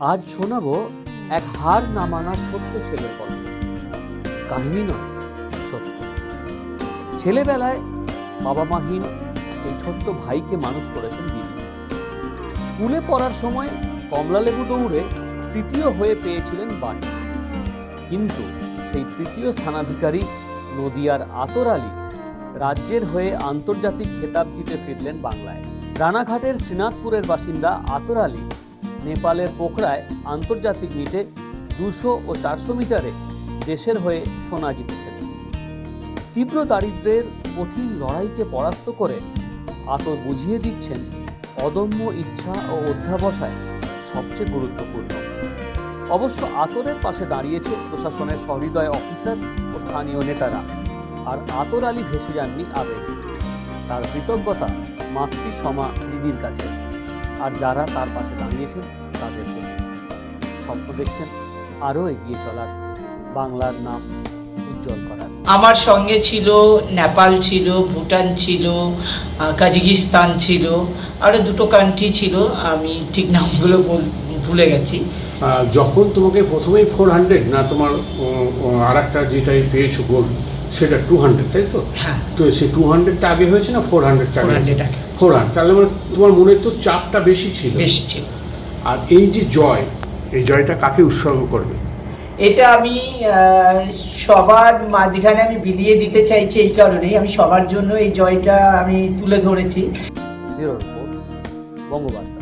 আজ শোনাবো এক হার না মানা ছোট্ট ছেলের গল্প। কাহিনী নয়, সত্য। ছেলেবেলায় বাবা মাহীন এই ছোট্ট ভাইকে মানুষ করেছেন দিদি। স্কুলে পড়ার সময় কমলালেবু দৌড়ে তৃতীয় হয়ে পেয়েছিলেন বাড়ি কিন্তু সেই তৃতীয় স্থানাধিকারী নদিয়ার আতর আলী রাজ্যের হয়ে আন্তর্জাতিক খেতাব জিতে ফিরলেন বাংলায়। রানাঘাটের শ্রীনাথপুরের বাসিন্দা আতর আলী নেপালের পোখরায় আন্তর্জাতিক মিটে দুশো ও চারশো মিটারে দেশের হয়ে সোনা জিতেছেন। তীব্র দারিদ্র্যের কঠিন লড়াইকে পরাস্ত করে আতর বুঝিয়ে দিচ্ছেন অদম্য ইচ্ছা ও অধ্যাবসায় সবচেয়ে গুরুত্বপূর্ণ। অবশ্য আতরের পাশে দাঁড়িয়েছে প্রশাসনের সহৃদয় অফিসার ও স্থানীয় নেতারা, আর আতর আলী ভেসে যাননি আবেগে। তার কৃতজ্ঞতা মাতৃ সমা দিদির কাছে। আর যারা তার পাশে দাঁড়িয়েছেন তাদের প্রতি স্বপ্ন দেখছেন আরও এগিয়ে চলার বাংলার নাম উজ্জ্বল করার। আমার সঙ্গে ছিল নেপাল ছিল ভুটান ছিল আহ, কাজাকিস্তান ছিল আরও দুটো কান্ট্রি ছিল আমি ঠিক নামগুলো বল- ভুলে গেছি। যখন তোমাকে প্রথমেই ফোর হান্ড্রেড না তোমার আর একটা যেটাই পেয়েছ গোল্ড সেটা টু হান্ড্রেড তাই তো? হ্যাঁ। তো সেই টু হান্ড্রেডটা আগে হয়েছে না ফোর হান্ড্রেডটা 400 আগে। ফোর হান্ড্রেড তাহলে মানে তোমার মনে তো চাপটা বেশি ছিল। বেশি ছিল। আর এই যে জয় এই জয়টা কাকে উৎসর্গ করবে? এটা আমি আহ, সবার মাঝখানে আমি বিলিয়ে দিতে চাইছি এই কারণেই। আমি সবার জন্য এই জয়টা আমি তুলে ধরেছি। বঙ্গবার্তা।